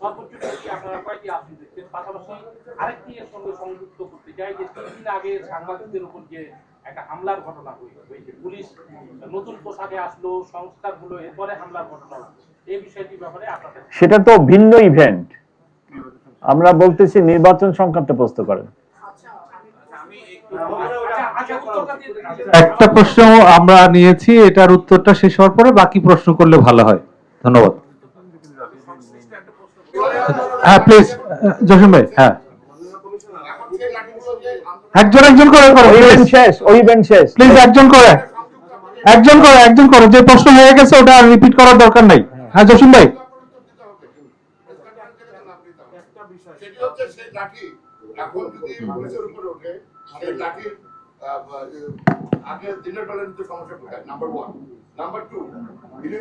সর্বোচ্চ কি আপনারা কয়টি আপডেট দেখছেন? পাশাপাশি আরেকটি এর সঙ্গে সংযুক্ত করতে চাই যে তিন দিন আগে সাংবাদিকদের উপর যে একটা হামলার ঘটনা হয়েছে পুলিশ নতুন পোশাকে আসলো সংস্কার হলো এরপরে হামলার ঘটনা এই বিষয়টির ব্যাপারে আপনাদের সেটা তো ভিন্ন ইভেন্ট আমরা বলতেছি নির্বাচন সংক্রান্ত প্রশ্ন করেন। একটা প্রশ্ন আমরা নিয়েছি এটার উত্তরটা শেষ হওয়ার পরে বাকি প্রশ্ন করলে ভালো হয়। ধন্যবাদ। হ্যাঁ প্লিজ জসিম ভাই হ্যাঁ। একজন একজন করে করো শেষ ওই ইভেন্ট শেষ। প্লিজ একজন করে। একজন করে একজন করে। যে প্রশ্ন হয়ে গেছে ওটা আর রিপিট করার দরকার নাই। হ্যাঁ জসিম ভাই।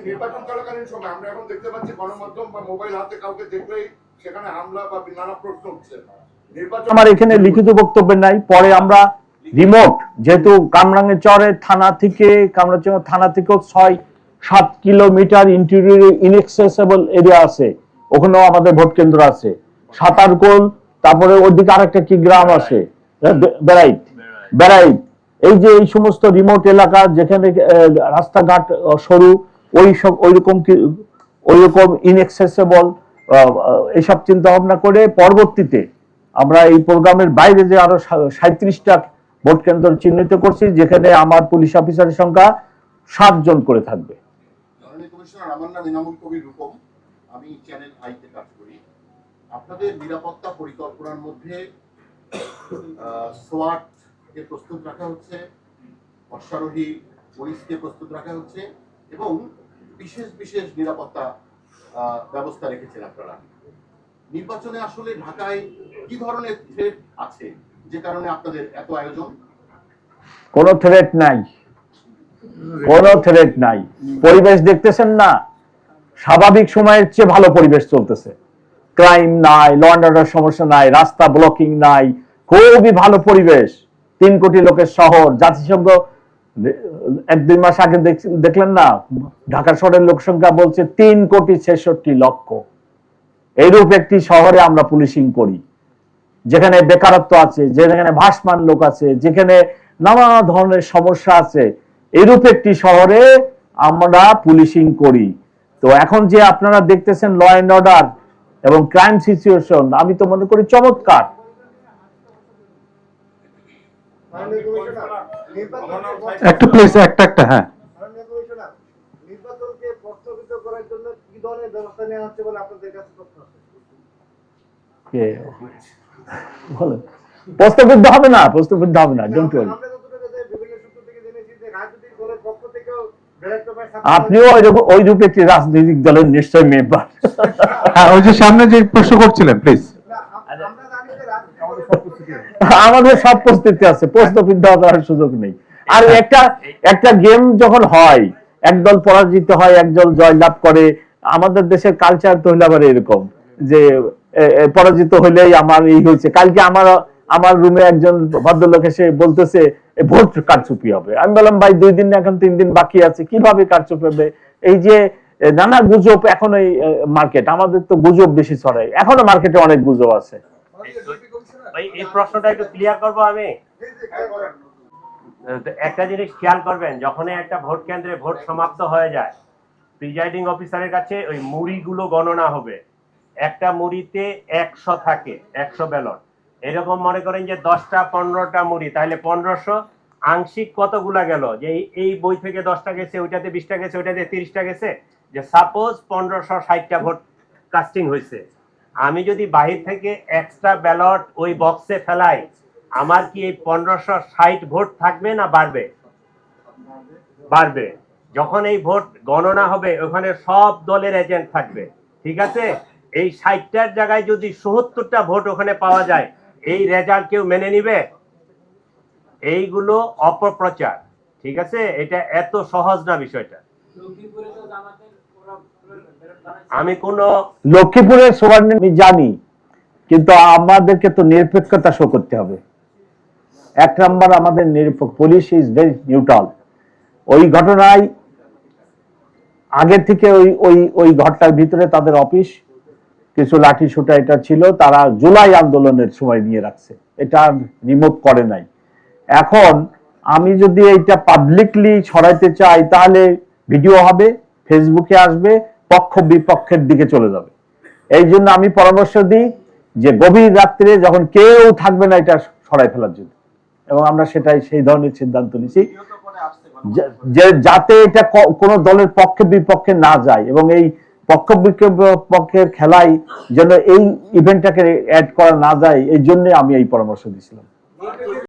নির্বাচন চলাকালীন সময় আমরা এখন দেখতে পাচ্ছি গণমাধ্যম বা মোবাইল হাতে কাউকে দেখলেই সেখানে হামলা বা নানা প্রশ্ন উঠছে। আমার এখানে লিখিত বক্তব্য নাই, পরে আমরা রিমোট যেহেতু চরে থানা থেকে থানা থেকেও ছয়, সাত কিলোমিটার ইন্টেরিয়র ইনএক্সেসেবল এরিয়া আছে, ওখানেও আমাদের ভোট কেন্দ্র আছে। সাতারকোল, তারপরে ওদিকে আরেকটা কি গ্রাম আছে? বেড়াইট এই যে এই সমস্ত রিমোট এলাকা, যেখানে রাস্তাঘাট, সরু, ওই সব, ওইরকম ওইরকম ইনএক্সেসেবল এইসব চিন্তা ভাবনা করে পরবর্তীতে আমরা এই প্রোগ্রামের বাইরে যে আরও সাঁত্রিশটা ভোট কেন্দ্র চিহ্নিত করছি, যেখানে আমার পুলিশ অফিসারের সংখ্যা সাতজন করে থাকবে। অশ্বারোহী পুলিশকে প্রস্তুত রাখা হচ্ছে, এবং বিশেষ বিশেষ নিরাপত্তা ব্যবস্থা রেখেছেন আপনারা। নির্বাচনে আসলে ঢাকায় কি ধরনের থ্রেট আছে যে কারণে আপনাদের এত আয়োজন? কোনো থ্রেট নাই। কোনো থ্রেট নাই। পরিবেশ দেখতেছেন না? স্বাভাবিক সময়ের চেয়ে ভালো পরিবেশ চলতেছে। ক্রাইম নাই ল অ্যান্ড অর্ডার সমস্যা নাই, রাস্তা ব্লকিং নাই। খুবই ভালো পরিবেশ। তিন কোটি লোকের শহর, জাতিসংঘ এক দুই মাস আগে দেখলেন না? ঢাকা শহরের লোক সংখ্যা বলছে তিন কোটি ছেষট্টি লক্ষ। এইরূপ একটি শহরে আমরা পুলিশিং করি। যেখানে বেকারত্ব আছে, যেখানে ভাসমান লোক আছে, যেখানে নানা ধরনের সমস্যা আছে এরূপ একটি শহরে আমরা পুলিশিং করি। তো এখন যে আপনারা দেখতেছেন ল অ্যান্ড অর্ডার এবং ক্রাইম সিচুয়েশন আমি তো মনে করি চমৎকার। একটু প্লিজ একটা একটা হ্যাঁ। নির্বাচনকে প্রশ্নবিদ্ধ করার জন্য কি ধরনের ব্যবস্থা নেওয়া হচ্ছে বলে আপনাদের কাছে তথ্য আছে? কে? হবে না প্রশ্নবিদ্ধ হবে না ডোন্ট ওয়ারি আমরা যতটুকু যে বিভিন্ন সূত্র থেকে জেনেছি যে রাজনৈতিক দলের পক্ষ থেকেও director by sub- আপনিও ওই রূপে একটি রাজনৈতিক দলের নিশ্চয় মেম্বার। হ্যাঁ ওই যে সামনে যে প্রশ্ন করছিলেন প্লিজ না, আম- আমরা জানি যে রাজনৈতিক দলের পক্ষ থেকে আমাদের সব প্রস্তুতি আছে প্রশ্নবিদ্ধ করার সুযোগ নেই। আর একটা একটা গেম যখন হয় একদল পরাজিত হয় একদল জয়লাভ করে আমাদের দেশের কালচার তো হইলে আবার এরকম যে পরাজিত হইলেই আমার এই হয়েছে। কালকে আমার আমার রুমে একজন ভদ্রলোক এসে বলতেছে ভোট কারচুপি হবে। আমি বললাম ভাই দুই দিন এখন তিন দিন বাকি আছে কীভাবে কারচুপি হবে? এই যে নানা গুজব এখন এই মার্কেট আমাদের তো গুজব বেশি ছড়ায়। এখনও মার্কেটে অনেক গুজব আছে। ভাই এই প্রশ্নটা একটু ক্লিয়ার করব আমি? তো একটা জিনিস খেয়াল করবেন যখনই একটা ভোট কেন্দ্রে ভোট সমাপ্ত হয়ে যায় প্রিজাইডিং অফিসারের কাছে ওই মুড়িগুলো গণনা হবে। একটা মুড়িতে একশো থাকে একশো ব্যালট এরকম মনে করেন যে দশটা পনেরোটা মুড়ি তাহলে পনেরোশো। আংশিক কতগুলা গেল? যে এই- এই বই থেকে দশটা গেছে ওইটাতে বিশটা গেছে ওইটাতে তিরিশটা গেছে। যে সাপোজ পনেরোশো ষাটটা ভোট কাস্টিং হয়েছে আমি যদি বাহির থেকে এক্সট্রা ব্যালট ওই বক্সে ফেলাই, আমার কি এই পনেরোশো ষাট ভোট থাকবে না বাড়বে? বাড়বে। যখন এই ভোট গণনা হবে, ওখানে সব দলের এজেন্ট থাকবে, ঠিক আছে? এই ষাটটার জায়গায় যদি সত্তরটা ভোট ওখানে পাওয়া যায়, এই রেজাল্ট কেউ মেনে নিবে? এইগুলো অপপ্রচার, ঠিক আছে? এটা এত সহজ না বিষয়টা। আমি কোনো লক্ষ্মীপুরের সোয়ার্ণ আমি জানি, কিন্তু আমাদেরকে তো নিরপেক্ষতা শো করতে হবে। এক নাম্বার আমাদের নিরপেক্ষ পুলিশ ইজ ভেরি নিউট্রাল ওই ঘটনায়, আগে থেকে ওই ওই ওই ঘরটার ভিতরে তাদের অফিস কিছু লাঠি সুটা এটা ছিল, তারা জুলাই আন্দোলনের সময় নিয়ে রাখছে। এটা রিমুভ করে নাই। এখন আমি যদি এইটা পাবলিকলি ছড়াইতে চাই, তাহলে ভিডিও হবে ফেসবুকে আসবে পক্ষ বিপক্ষের দিকে চলে যাবে। এই জন্য আমি পরামর্শ দিই যে গভীর রাত্রে যখন কেউ থাকবে না, এটা সরাই ফেলার জন্য। এবং আমরা সেটাই, সেই ধরনের সিদ্ধান্ত নিছি যে- যাতে এটা কোনো দলের পক্ষে বিপক্ষে না যায় এবং এই পক্ষ বিপক্ষের খেলায় যেন এই ইভেন্টটাকে অ্যাড করা না যায়, এই জন্য আমি এই পরামর্শ দিয়েছিলাম।